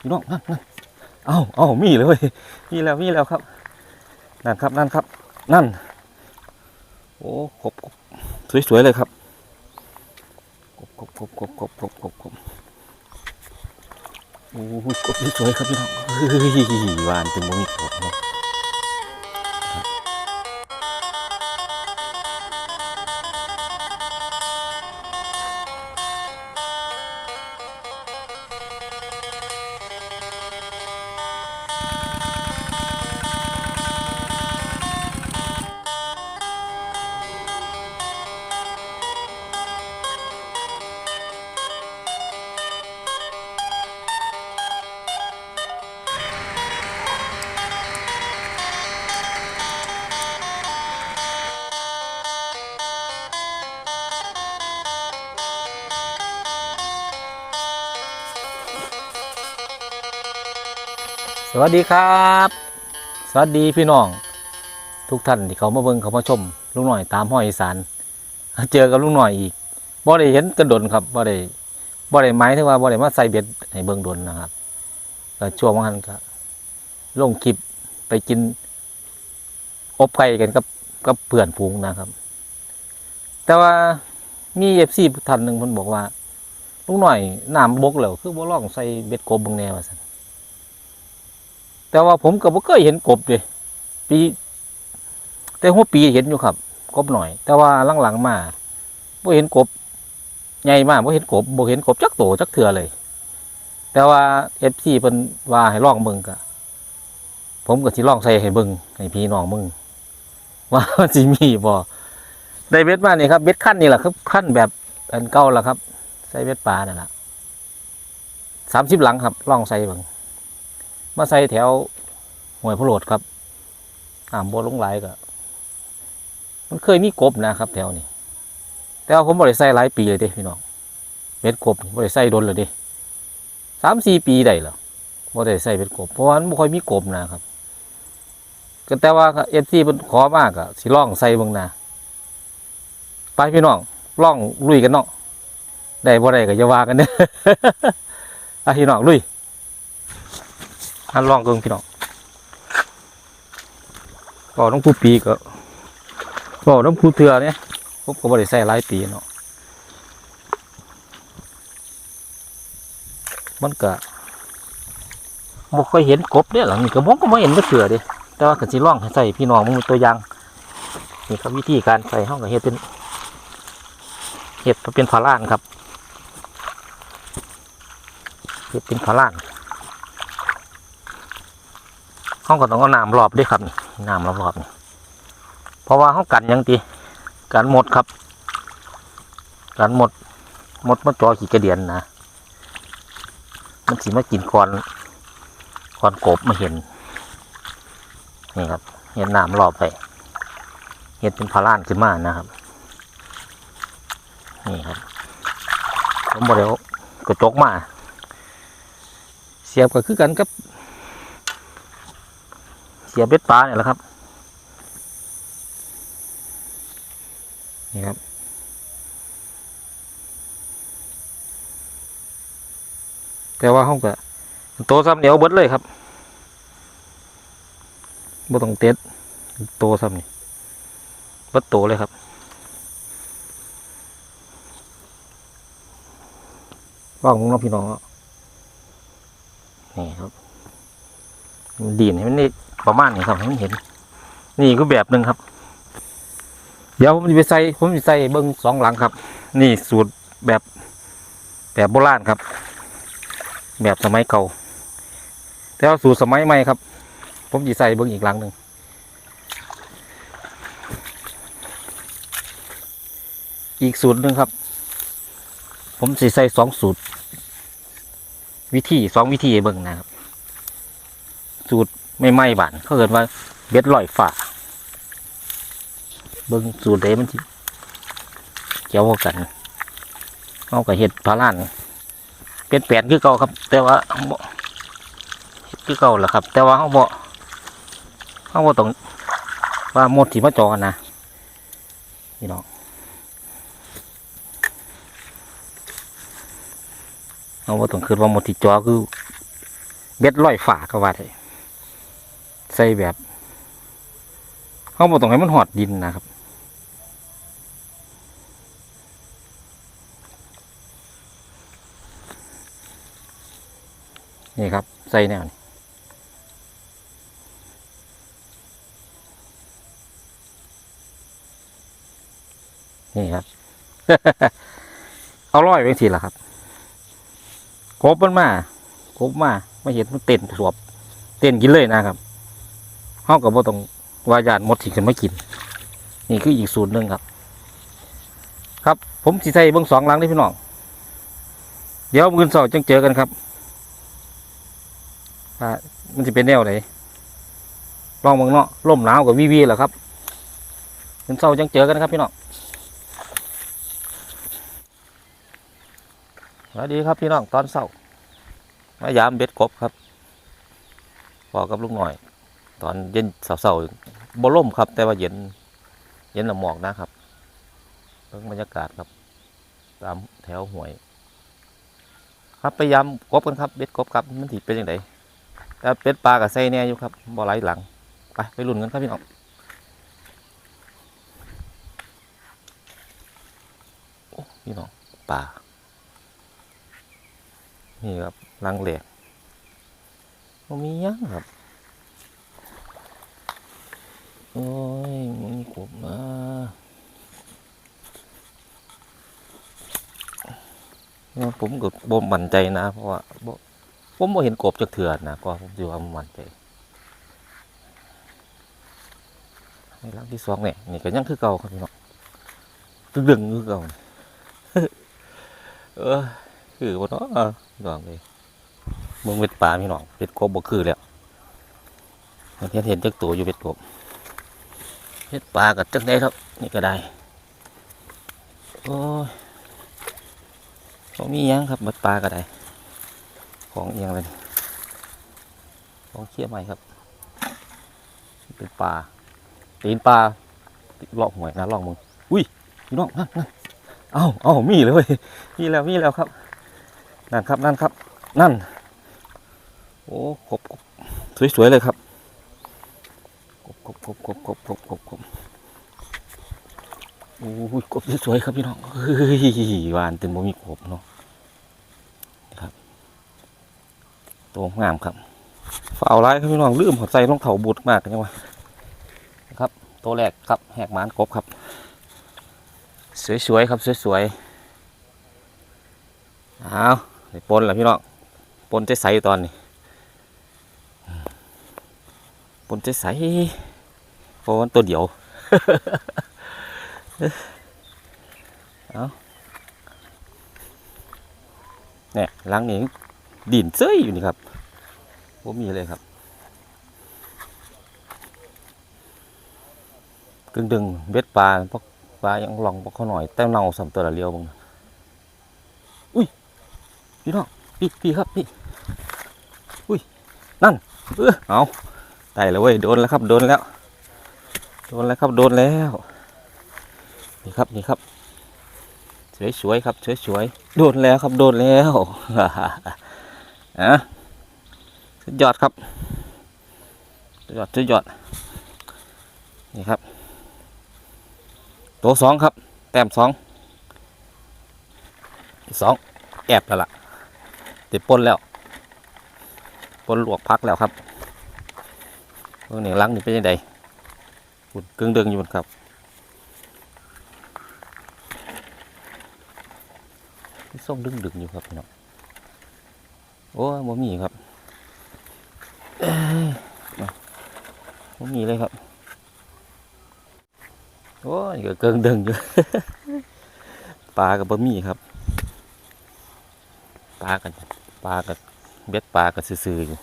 พี่น้องนั่นนั่นเอาเอามีเลยมีแล้วมีแล้วครับนั่นครับนั่นครับ นั่น โอ้กบสวยๆเลยครับกบกบกบกบกบกบกบกบโอ้โหกบสวยๆครับพี่น้องเฮ้ยหวานจนบ่มีกบเนาะ สวัสดีครับ สวัสดีพี่น้อง ทุกท่านที่เขามาเบิ่งเขามาชมลุงหน่อยตามห้อยอีสานเจอกับลุงหน่อยอีกบ่ได้เห็นกระดนครับบ่ได้บ่ได้หมายถึงว่าบ่ได้มาใส่เบ็ดให้เบิ่งดนนะครับก็ช่วงวันก็ลงคลิปไปกินอบไก่กันกับกับเพื่อนฝูงนะครับ แต่ว่ามีเอฟซีท่านหนึ่งเพิ่นบอกว่าลุงหน่อยน้ำบกแล้วคือบ่ลองใส่เบ็ดกบเบงแนวว่าซั่น แต่ว่าผมก็บ่เคยเห็นกบเลยปี แต่หัวปีเห็นอยู่ครับ กบหน่อย แต่ว่าหลังๆมาบ่เห็นกบใหญ่มากบ่เห็นกบบ่เห็นกบจักโตจักเทื่อเลย แต่ว่า FC เพิ่นว่าให้ลองเบิ่งก็ผมก็สิลองใส่ให้เบิ่งให้พี่น้องมึงว่ามันสิมีบ่ได้เบ็ดมานี่ครับเบ็ดขั้นนี่แหละครับขั้นแบบอันเก่าแล้วครับ ใส่เบ็ดปลานั่นล่ะ30หลังครับลองใส่เบิ่ง มาใส่แถวห้วยพะโลดครับอ่ามบัวลงไหลก็มันเคยมีกบนะครับ แถวนี้ แต่ว่าผมบริใส่หลายปีเลยเด้พี่น้องเบ็ดกบบริใส่โดนเลยเด้สามสี่ปีได้แล้วบริใส่เบ็ดกบเพราะว่ามันไม่ค่อยมีกบนะครับก็แต่ว่าเอฟซีมันขอมากอะสิล่องใส่บางนาไปพี่น้องล่องลุยกันเนาะได้บ่ได้ก็อย่าว่ากันเด้ออะพี่น้องลุย อันลองเกิงพี่น้องก็ต้องผู้ปีก็ก็ต้องผู้เถื่อเนี่ยผมก็บริใส่หลายปีเนาะมันก็บ่เคยเห็นกบเด้หลังนี่ก็ผมก็บ่เห็นก็เถื่อเด้แต่ว่าก็สิลองให้ใส่พี่น้องมึงตัวอย่างนี่ครับวิธีการใส่ห้องกับเฮ็ดเป็นเฮ็ดเป็นผาล่านครับเฮ็ดเป็นผาล่าน เขาก็ต้องเอาน้ำรอบด้วยครับน้ำรอบๆนี่เพราะว่าเขากันยังตีกันหมดครับ กันหมด หมดมาจอขี่กระเดียนนะมันสิมากินก่อนก่อนกบมาเห็นนี่ครับเห็นน้ำรอบไปเห็นเป็นพาร่านขึ้นมานะครับ นี่ครับผมบอกเดี๋ยวกระจกมา เสียบก็คือกันกับ เสียบเบ็ดปลาเนี่ยแหละครับ นี่ครับ แต่ว่าห้องก็โตซ้ำเดียวเบิดเลยครับบ่ต้องเต็ดโตซ้ำนี่เบิดโตเลยครับว่างงน้องพี่น้องนี่ครับ ดีนให้มันนี่ประมาณนี้ครับให้มันเห็น นี่ก็แบบหนึ่งครับ เดี๋ยวผมจะไปใส่ผมจะใส่เบิ้งสองหลังครับ นี่สูตรแบบแบบโบราณครับ แบบสมัยเก่าแต่ว่าสูตรสมัยใหม่ครับ ผมจะใส่เบิ้งอีกหลังหนึ่งอีกสูตรหนึ่งครับ ผมจะใส่สองสูตร วิธีสองวิธีเบิ้งนะครับ สูตรไม่ไหม้บานเขาเกิดว่าเบ็ดลอยฝ่าเบิ่งสูตรเดมันเกี่ยวกันเอากับเห็ดพาล้านเป็นแปลนคือเก่าครับ แต่ว่าคือเก่าแหละครับ แต่ว่าเขาบ่เขาบ่ต้องว่าหมดที่มาจอนะพี่น้องเขาบ่ต้องคิดว่าหมดที่จอคือเบ็ดร้อยฝาก็ว่าได้ ใส่แบบเขาบอกตรงให้มันหอดดินนะครับ นี่ครับ ใส่แนวนี้นี่ครับ เอาร้อยไปทีละครับกบมันมา กบมา ไม่เห็นมันเต้นสวบ เต้นกินเลยนะครับ เขากับว่าต้องวายานหมดสิ่งกันไม่กิน นี่คืออีกสูตรหนึ่งครับ ครับ ผมสิใส่เบิ้องสองหลังได้พี่น้อง เดี๋ยวมือสองจังเจอกันครับว่ามันจะเป็นแนวไหนลองเบิ่งเนาะล่มหนาวกับวีวีแหละครับมือสองจังเจอกันครับพี่น้องสวัสดีครับพี่น้องตอนเช้ามายามเบ็ดกบครับพอกับลูกหน่อย ตอนเย็นเสาๆบ่ล่มครับ แต่ว่าเย็น เย็นละหมอกนะครับเรื่องบรรยากาศครับ ตามแถวห้วย ครับพยายามกบกันครับเบ็ดกบครับมันถีเป็นยังไงแต่เป็ดปลากับไส้แน่อยู่ครับบ่ไหลหลังไปไปลุ้นกันครับพี่น้องโอ้พี่น้องปลานี่ครับลังเหล็กมันมียังครับ โอ้ยมันมีกบมาผมก็บ่มั่นใจนะ เพราะว่าบ่ผมบ่เห็นกบจากเถื่อนนะก็ผมจะว่ามั่นใจในลังที่สองเนี่ยนี่ก็ยังคือเก่าครับพี่น้องดึงคือเก่าเออคือบ่เนาะพี่น้องเลยมึงเป็ดปลาพี่น้องเป็ดกบบ่คือแล้วเห็นเห็นจักตัวอยู่เป็ดกบ เป็ดปลากับจักได้ครับนี่ก็ได้โอ้ยของมียังครับเป็ดปลาก็ได้ของเอียงเลยของเคี้ยใหม่ครับ เป็นปลาตีนปลาลอกหวยนะลองมึงอุ้ยพี่น้องนั่นนั่นเอ้าเอ้ามีเลยมีแล้วมีแล้วครับนั่นครับนั่นครับ นั่น โอ้กบกบสวยๆเลยครับ บกบกบกบกบกบกบโอ้ยกบสวยครับพี่น้องเฮ้ยหวานตึงบ่มีกบเนาะครับตัวงามครับฝ่าวร้ายครับพี่น้องลืมหัวใจรองเท้าบูดมากจังวะครับตัวแรกครับแหกหมานกบครับ สวยๆครับสวยๆเอาไอ้ปนแหละพี่น้องปนจะใสตอนนี้ปนจะใส เพราะมันตัวเดียวเอาเนี่ยหล้างนี้ดินเซ้ยอยู่นี่ครับผมมีเลยครับกึ่งดึงเบ็ดปลาพวกปลายังลองพวกเขาหน่อยแต่เน่าสำตัวละเลียวมึงอุ้ยพี่น้องพี่พี่ครับพี่อุ้ยนั่นเออเอาได้แล้วเว้ยโดนแล้วครับโดนแล้ว โดนแล้วครับ โดนแล้ว นี่ครับ นี่ครับ สวยๆครับ สวยๆ โดนแล้วครับ โดนแล้วอะสุดยอดครับ สุดยอด สุดยอด นี่ครับ ตัวสองครับ แต้มสอง สอง แอบแล้วล่ะติดปนแล้วปนลวกพักแล้วครับเมื่อนี่ล้างนี่เป็นยังไง อุ่นกึ่งเดืองอยู่ครับส่งดึงดึงอยู่ครับพี่น้องโอ้ยบ่มีครับเอ้ยบ่มีเลยครับโอ้ยก็เกิงดึงอยู่ ปลากับบะหมี่ครับ ปลากันปลากับเบ็ดปลากับซื่อๆอยู่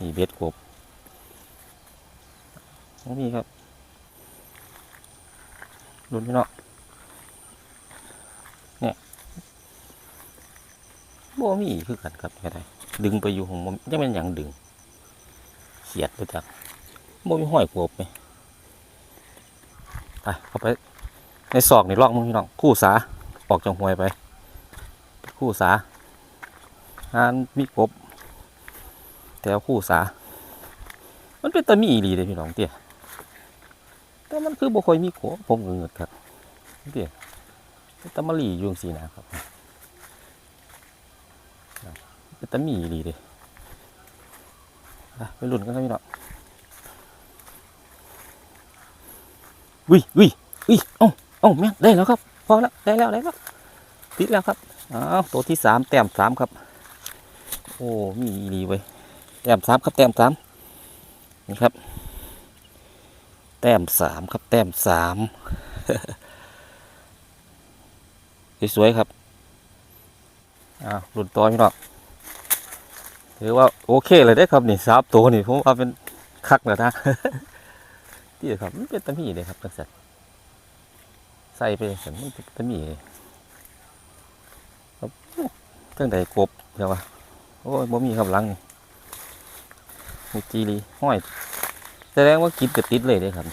นี่เบ็ดกบบ่มีครับ รุนพี่เนาะเนี่ยบ่มีคือกันครับก็ได้ดึงไปอยู่ของมันยังเป็นอย่างดึงเสียดไปจักบ่มีห้อยกบไหมไปเข้าไป ในซอกนี่ลอกมึงพี่น้องคู่สาออกจากห้วยไป คู่สาหานมีกบแถวคู่สา มันเป็นตะมีอีหลีเลยพี่น้องเตี้ย แต่มันคือบ่ค่อยมีโขผมก็เงิดครับเตี้ยเป็นตะมะลีอยู่จังซี่นะครับเป็นตะมีอีหลีเลยไปหลุ้นกันครับพี่น้องวิวิวิเอ้าเอ้าแม่ได้แล้วครับ พอแล้วได้แล้วได้แล้วติดแล้วครับอ้าวตัวที่สามแต้มสามครับ โอ้มีอีหลีไว้ยแต้มสามครับแต้มสามนี่ครับ ต้มสามครับ แต้มสามสวยๆครับอ้าวรุ่นต่อพี่น้องถือว่าโอเคเลยได้ครับนี่สามตัวนี่ผมว่าเป็นคักแล้วนะที่ครับมันเป็นตะมีเลยครับตั้งแต่ใส่ไปสันมันเป็นตะมีเลยครับตั้งแต่กบเดี๋ยววะโอ้ยบ่มีครับหลังนี่มีจีรีห้อย แสดงว่ากินกระติดเลยเด้ครับ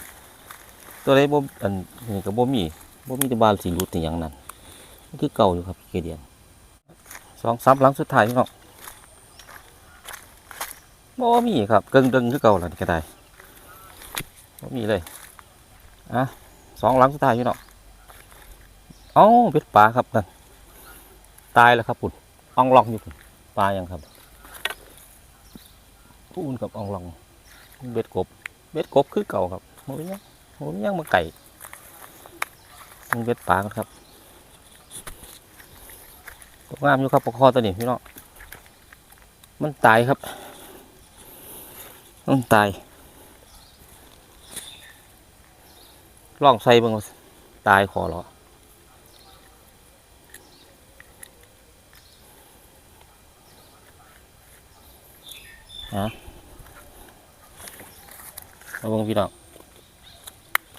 ตัวใดบ่อันนี้ก็บ่มีบ่มีแตบานสีรุดอย่างนั้นคือเก่าอยู่ครับเกเดียนสองสามหลังสุดท้ายพี่น้องบ่มีครับเกิงดึงคือเก่าแล้วนี่ก็ได้บ่มีเลยอะสองหลังสุดท้ายพี่น้องเอ้าเป็ดปลาครับนั่นตายแล้วครับปุ่นอ่องลองอยู่พุ่นปลายังครับพูนกับอ่องลองเบ็ดกบ เบ็ดกบคือเก่าครับโอ้ยยังโอ้ยยังมาไก่มันเบ็ดปลาครับตัวงามอยู่ครับปลาคอตัวนี้พี่น้องมันตายครับ มันตายล่องใส่บิ่งตายคอเหรอฮะ เอาเบิ่งพี่น้อง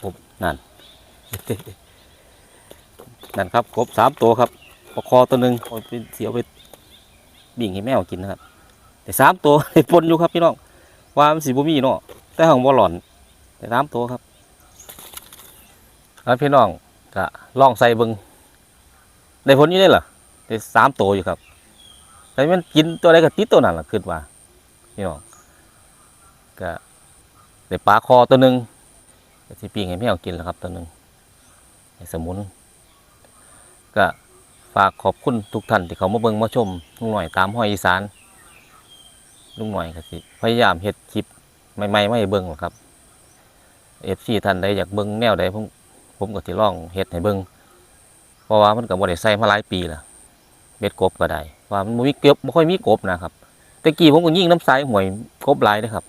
กบนั่นนั่นครับกบสามตัวครับปลาคอตัวหนึ่งเอาไปเสียวไปบิ่งให้แมวกินนะครับแต่สามตัวปนอยู่ครับพี่น้องว่ามันสีบุมีเนาะแต่ของบ่หลอนแต่สามตัวครับแล้วพี่น้องก็ล่องใส่บิ่งได้ผลอยู่ได้เหรอได้สามตัวอยู่ครับแต่มันกินตัวใดก็ติดตัวนั้นล่ะคิดว่าพี่น้องก็ เดี๋ยวปลาคอตัวหนึ่งที่ปิ้งให้แมวกินแล้วครับตัวหนึ่งสมุน ก็ฝากขอบคุณทุกท่านที่เขามาเบิ่งมาชมลุงหน่อยตามห้อยอีสานลุงหน่อยก็สิพยายามเฮ็ดคลิปใหม่ๆไม่เบิ่งหรอกครับเอฟซีท่านใดอยากเบิ่งแนวใดผมผมก็สิลองเฮ็ดให้เบิ่งเพราะว่ามันก็บ่ได้ใส่มาหลายปีแล้วเบ็ดกบก็ได้ว่ามันบ่มีเก็บบ่ค่อยมีกบนะครับแต่กี้ผมก็ยิงน้ำใสหวยกบหลายเด้อครับ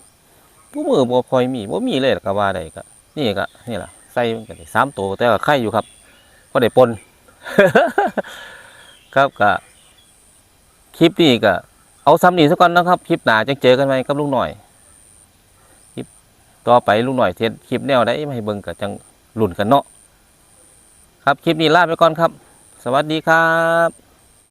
ผู้มือบ่ค่อยมีบ่มีเลยก็ว่าได้ก็นี่ก็นี่ล่ะใส่มันก็สามตัวแต่ก็ไข่อยู่ครับก็ได้ปนครับก็คลิปนี้ก็เอาซ้ำนี่ซะก่อนนะครับ คลิปหน้าจังเจอกันไหมกับลุงหน่อย คลิปต่อไปลุงหน่อยเทศคลิปแนวได้ไมาให้เบิ่งก็จังหลุ่นกันเนาะครับคลิปนี้ลาไปก่อนครับ สวัสดีครับ